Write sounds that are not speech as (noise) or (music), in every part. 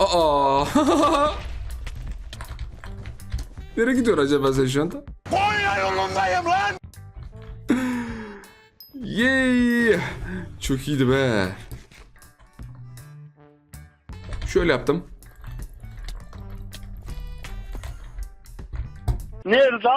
Aa. (laughs) Nereye gidiyor acaba sen şu anda? Konya yolundayım lan. Yay! Çok iyiydi be. Şöyle yaptım. Nerede?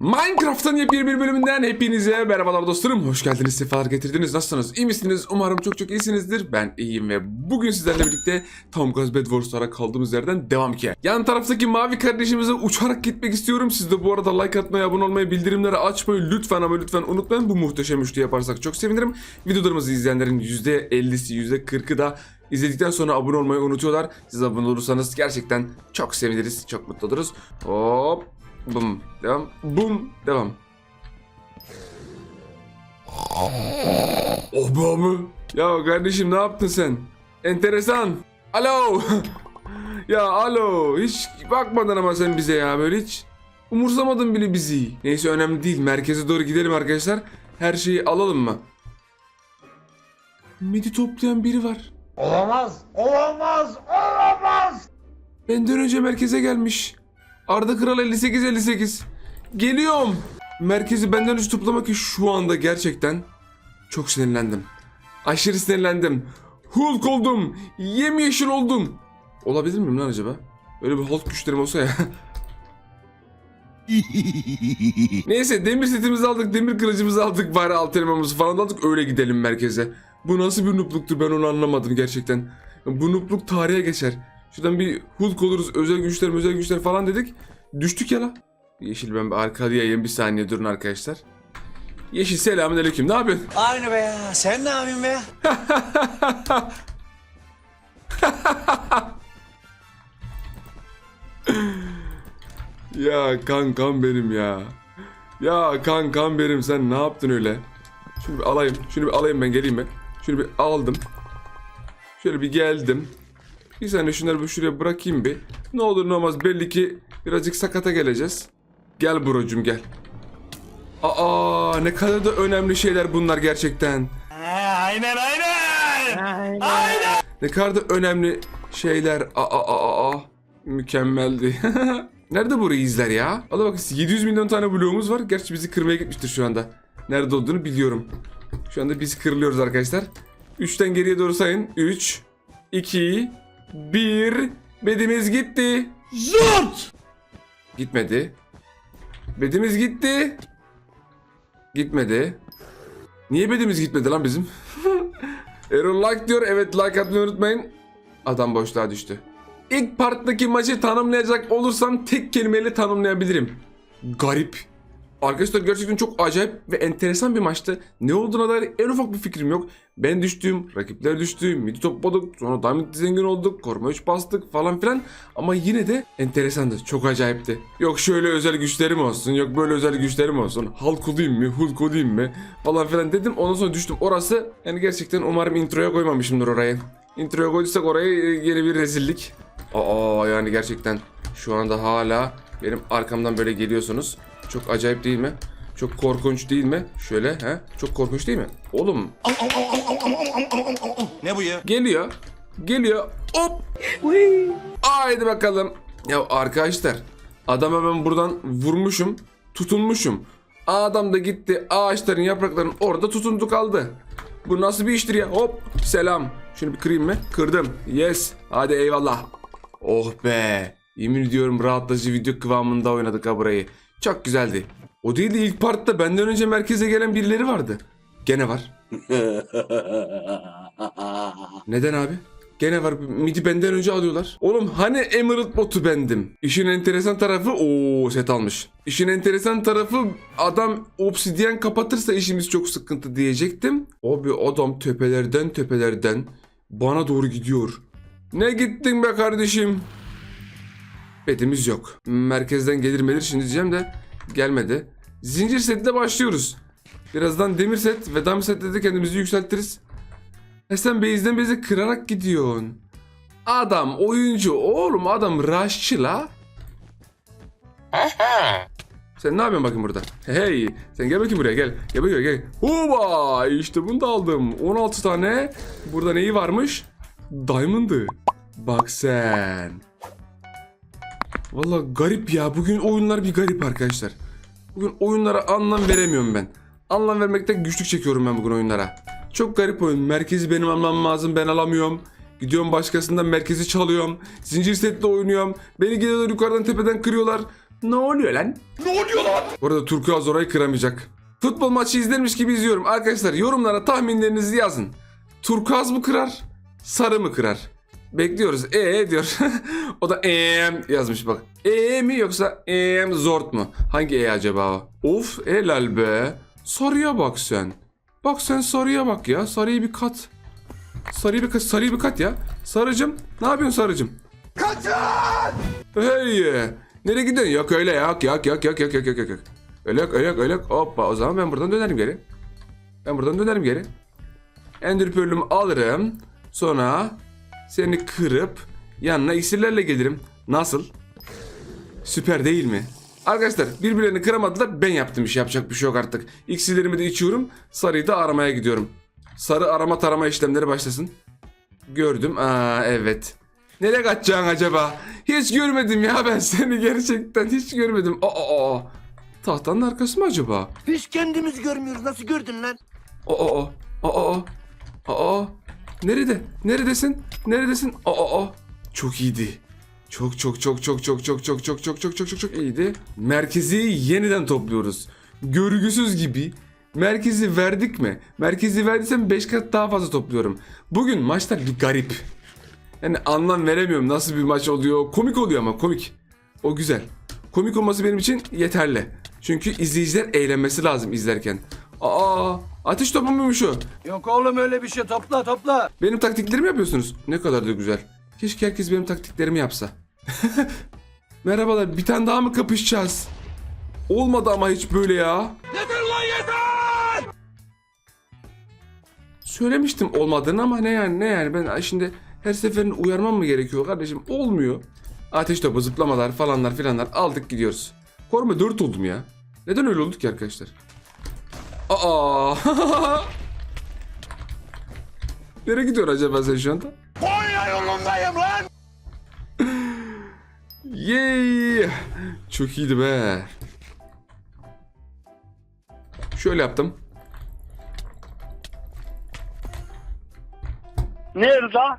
Minecraft'ın yepyeni bir bölümünden hepinize merhabalar dostlarım. Hoş geldiniz, sefalar getirdiniz. Nasılsınız? İyi misiniz? Umarım çok çok iyisinizdir. Ben iyiyim ve bugün sizlerle birlikte Tom Cruise Bed Wars'lara kaldığımız yerden devam ki. Yan taraftaki mavi kardeşimize uçarak gitmek istiyorum. Siz de bu arada like atmayı, abone olmayı, bildirimleri açmayı lütfen ama lütfen unutmayın. Bu muhteşem üçlü yaparsak çok sevinirim. Videolarımızı izleyenlerin %50'si, %40'ı da İzledikten sonra abone olmayı unutuyorlar. Siz abone olursanız gerçekten çok seviniriz, çok mutlu oluruz. Hop, bum, devam, bum, devam. Oh be abi. Ya kardeşim ne yaptın sen? Enteresan. Alo. (laughs) ya alo. Hiç bakmadın ama sen bize ya böyle hiç. Umursamadın bile bizi. Neyse önemli değil. Merkeze doğru gidelim arkadaşlar. Her şeyi alalım mı? Midi toplayan biri var. Olamaz. Olamaz. Olamaz. Benden önce merkeze gelmiş. Arda Kral 58 58. Geliyorum. Merkezi benden önce toplamak ki şu anda gerçekten çok sinirlendim. Aşırı sinirlendim. Hulk oldum. Yemyeşil oldum. Olabilir miyim lan acaba? Öyle bir Hulk güçlerim olsa ya. (laughs) Neyse demir setimizi aldık, demir kılıcımızı aldık, bari alt elmamızı falan aldık öyle gidelim merkeze. Bu nasıl bir nupluktur ben onu anlamadım gerçekten. Bu nupluk tarihe geçer. Şuradan bir Hulk oluruz, özel güçler, özel güçler falan dedik. Düştük ya la. Yeşil ben bir arkalayayım bir saniye durun arkadaşlar. Yeşil selamünaleyküm. Ne yapıyorsun? Aynı be ya. Sen ne yapıyorsun be? (laughs) Ya kankam benim ya. Ya kankam benim sen ne yaptın öyle? Şunu bir alayım. Şunu bir alayım ben geleyim ben. Şunu bir aldım. Şöyle bir geldim. Bir saniye şunları bir şuraya bırakayım bir. Ne olur ne olmaz belli ki birazcık sakata geleceğiz. Gel brocum gel. Aa ne kadar da önemli şeyler bunlar gerçekten. aynen aynen. Ne kadar da önemli şeyler. Aa, aa, aa. Mükemmeldi. (laughs) Nerede bu reisler ya? Valla bakın 700 milyon tane bloğumuz var. Gerçi bizi kırmaya gitmiştir şu anda. Nerede olduğunu biliyorum. Şu anda biz kırılıyoruz arkadaşlar. 3'ten geriye doğru sayın. 3, 2, 1. Bedimiz gitti. Zort. Gitmedi. Bedimiz gitti. Gitmedi. Niye bedimiz gitmedi lan bizim? (laughs) Erol like diyor. Evet like atmayı unutmayın. Adam boşluğa düştü. İlk parttaki maçı tanımlayacak olursam tek kelimeyle tanımlayabilirim. Garip. Arkadaşlar gerçekten çok acayip ve enteresan bir maçtı. Ne olduğuna dair en ufak bir fikrim yok. Ben düştüm, rakipler düştü, midi topladık, sonra diamond zengin olduk, koruma 3 bastık falan filan. Ama yine de enteresandı, çok acayipti. Yok şöyle özel güçlerim olsun, yok böyle özel güçlerim olsun. Hulk olayım mı, Hulk olayım mı falan filan dedim. Ondan sonra düştüm. Orası yani gerçekten umarım introya koymamışımdır orayı. Introya koyduysak orayı e, yeni bir rezillik. Aa yani gerçekten şu anda hala benim arkamdan böyle geliyorsunuz. Çok acayip değil mi? Çok korkunç değil mi? Şöyle he? Çok korkunç değil mi? Oğlum Ne bu ya? geliyor. Geliyor. Hop. Haydi bakalım. Ya arkadaşlar adama ben buradan vurmuşum. Tutunmuşum. Adam da gitti ağaçların yaprakların orada tutundu kaldı. Bu nasıl bir iştir ya? Hop selam. Şunu bir kırayım mı? Kırdım. Yes. Hadi eyvallah. Oh be. Yemin ediyorum rahatlatıcı video kıvamında oynadık ha burayı. Çok güzeldi. O değil de ilk partta benden önce merkeze gelen birileri vardı. Gene var. (laughs) Neden abi? Gene var. Midi benden önce alıyorlar. Oğlum hani Emerald botu bendim? İşin enteresan tarafı o set almış. İşin enteresan tarafı adam obsidyen kapatırsa işimiz çok sıkıntı diyecektim. Abi adam tepelerden tepelerden bana doğru gidiyor. Ne gittin be kardeşim? Betimiz yok. Merkezden gelir melir şimdi diyeceğim de gelmedi. Zincir setle başlıyoruz. Birazdan demir set ve dam sette de kendimizi yükseltiriz. E sen base'den base'e kırarak gidiyorsun. Adam oyuncu oğlum adam rushçı la. Sen ne yapıyorsun bakayım burada? Hey sen gel bakayım buraya gel. Gel bakayım gel. Huba işte bunu da aldım. 16 tane. Burada neyi varmış? Diamond'ı. Bak sen. Valla garip ya. Bugün oyunlar bir garip arkadaşlar. Bugün oyunlara anlam veremiyorum ben. Anlam vermekten güçlük çekiyorum ben bugün oyunlara. Çok garip oyun. Merkezi benim almam lazım. Ben alamıyorum. Gidiyorum başkasından merkezi çalıyorum. Zincir setle oynuyorum. Beni geliyorlar yukarıdan tepeden kırıyorlar. Ne oluyor lan? Ne oluyor lan? Bu arada Turkuaz orayı kıramayacak. Futbol maçı izlermiş gibi izliyorum. Arkadaşlar yorumlara tahminlerinizi yazın. Turkuaz mı kırar? Sarı mı kırar? Bekliyoruz. E diyor. (laughs) o da em yazmış bak. E mi yoksa em zort mu? Hangi e acaba o? Of helal be. Sarıya bak sen. Bak sen sarıya bak ya. Sarıyı bir kat. Sarıyı bir kat. Sarıyı bir kat ya. Sarıcım. Ne yapıyorsun sarıcım? Kaçın! Hey! Nereye gidiyorsun? Yok öyle yok yok yok yok yok yok yok yok. Öyle yok öyle yok öyle yok. Hoppa o zaman ben buradan dönerim geri. Ben buradan dönerim geri. Ender Pearl'ümü alırım. Sonra seni kırıp yanına iksirlerle gelirim. Nasıl? Süper değil mi? Arkadaşlar birbirlerini kıramadılar. Ben yaptım iş yapacak bir şey yok artık. İksirlerimi de içiyorum. Sarıyı da aramaya gidiyorum. Sarı arama tarama işlemleri başlasın. Gördüm. Aa evet. Nereye kaçacaksın acaba? Hiç görmedim ya ben seni gerçekten hiç görmedim. Aa, aa. Tahtanın arkası mı acaba? Biz kendimiz görmüyoruz. Nasıl gördün lan? Aa, aa, aa, aa, aa. Nerede? Neredesin? Neredesin? Aa, aa. Çok iyiydi. Çok çok çok çok çok çok çok çok çok çok çok çok çok iyiydi. Merkezi yeniden topluyoruz. Görgüsüz gibi. Merkezi verdik mi? Merkezi verdiysem 5 kat daha fazla topluyorum. Bugün maçlar bir garip. Yani anlam veremiyorum nasıl bir maç oluyor. Komik oluyor ama komik. O güzel. Komik olması benim için yeterli. Çünkü izleyiciler eğlenmesi lazım izlerken. Aa, ateş topu muymuş o? Yok oğlum öyle bir şey topla topla. Benim taktiklerimi yapıyorsunuz. Ne kadar da güzel. Keşke herkes benim taktiklerimi yapsa. (laughs) Merhabalar, bir tane daha mı kapışacağız? Olmadı ama hiç böyle ya. Yeter lan yeter! Söylemiştim olmadığını ama ne yani ne yani ben şimdi her seferinde uyarmam mı gerekiyor kardeşim? Olmuyor. Ateş topu zıplamalar falanlar filanlar aldık gidiyoruz. Koruma 4 oldum ya. Neden öyle olduk ki arkadaşlar? Aa! (laughs) Nereye gidiyor acaba sen şu anda? Konya yolundayım lan. Yay! Çok iyiydi be. Şöyle yaptım. Nerede? (laughs)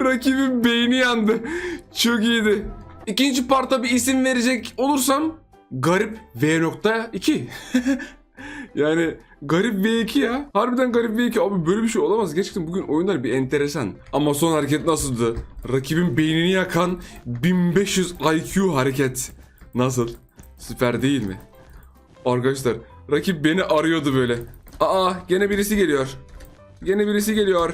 Rakibin beyni yandı. Çok iyiydi. İkinci parta bir isim verecek olursam Garip V.2. (laughs) yani Garip V2 ya. Harbiden Garip V2. Abi böyle bir şey olamaz. Gerçekten bugün oyunlar bir enteresan. Ama son hareket nasıldı? Rakibin beynini yakan 1500 IQ hareket. Nasıl? Süper değil mi? Arkadaşlar rakip beni arıyordu böyle. Aa gene birisi geliyor. Gene birisi geliyor.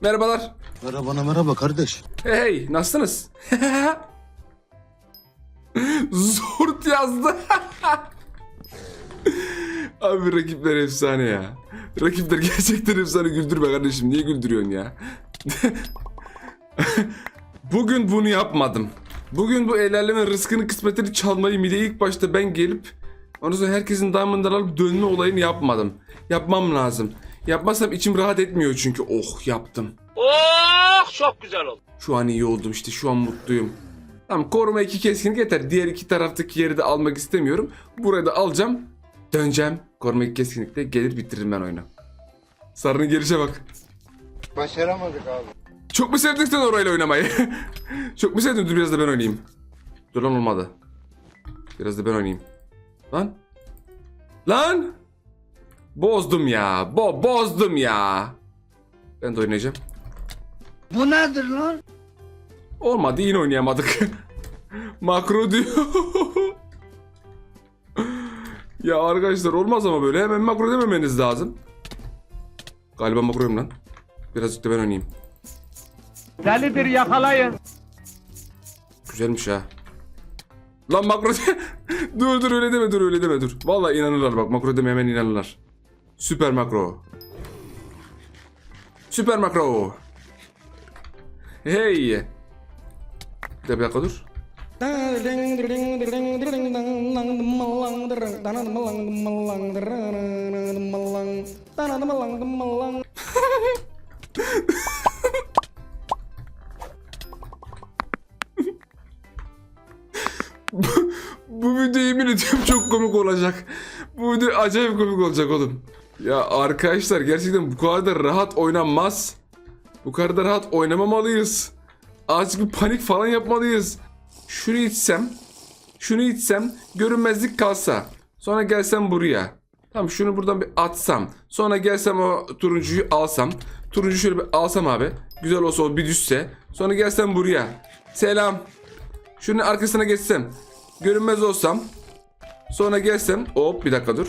Merhabalar. Merhaba merhaba kardeş. Hey, nasılsınız? (laughs) Zort yazdı. (laughs) Abi rakipler efsane ya. Rakipler gerçekten efsane güldürme kardeşim. Niye güldürüyorsun ya? (laughs) Bugün bunu yapmadım. Bugün bu ilerleme rızkını kısmetini çalmayı mide ilk başta ben gelip ondan sonra herkesin diamond'ları alıp dönme olayını yapmadım. Yapmam lazım. Yapmazsam içim rahat etmiyor çünkü. Oh yaptım. Oh çok güzel oldu. Şu an iyi oldum işte şu an mutluyum. Tamam koruma iki keskinlik yeter. Diğer iki taraftaki yeri de almak istemiyorum. Burayı da alacağım. Döneceğim. Koruma iki keskinlikte gelir bitiririm ben oyunu. Sarı'nın gelişe bak. Başaramadık abi. Çok mu sevdin sen orayla oynamayı? (laughs) Çok mu sevdin? Dur biraz da ben oynayayım. Dur lan olmadı. Biraz da ben oynayayım. Lan. Lan. Bozdum ya. Bo bozdum ya. Ben de oynayacağım. Bu nedir lan? Olmadı yine oynayamadık. (laughs) Makro diyor. (laughs) ya arkadaşlar olmaz ama böyle hemen makro dememeniz lazım. Galiba makroyum lan. Birazcık da ben oynayayım. Delidir yakalayın. Güzelmiş ha. Lan makro (laughs) dur dur öyle deme dur öyle deme dur. Vallahi inanırlar bak makro deme hemen inanırlar. Süper makro. Süper makro. Hey. Bir dakika dur. Bu video yemin ediyorum çok komik olacak. Bu video acayip komik olacak oğlum. Ya arkadaşlar gerçekten bu kadar da rahat oynanmaz. Bu kadar da rahat oynamamalıyız. Azıcık bir panik falan yapmalıyız. Şunu içsem, şunu içsem, görünmezlik kalsa. Sonra gelsem buraya. Tamam şunu buradan bir atsam. Sonra gelsem o turuncuyu alsam. Turuncu şöyle bir alsam abi. Güzel olsa o bir düşse. Sonra gelsem buraya. Selam. Şunun arkasına geçsem. Görünmez olsam. Sonra gelsem. Hop bir dakika dur.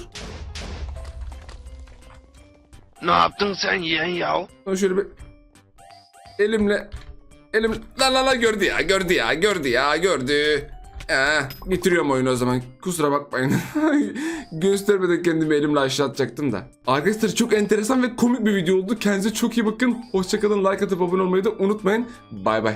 Ne yaptın sen yeğen ya? Sonra şöyle bir elimle elim la la la gördü ya gördü ya gördü ya gördü. Ee, bitiriyorum oyunu o zaman. Kusura bakmayın. (laughs) Göstermeden kendimi elimle aşağı da. Arkadaşlar çok enteresan ve komik bir video oldu. Kendinize çok iyi bakın. Hoşçakalın. Like atıp abone olmayı da unutmayın. Bay bay.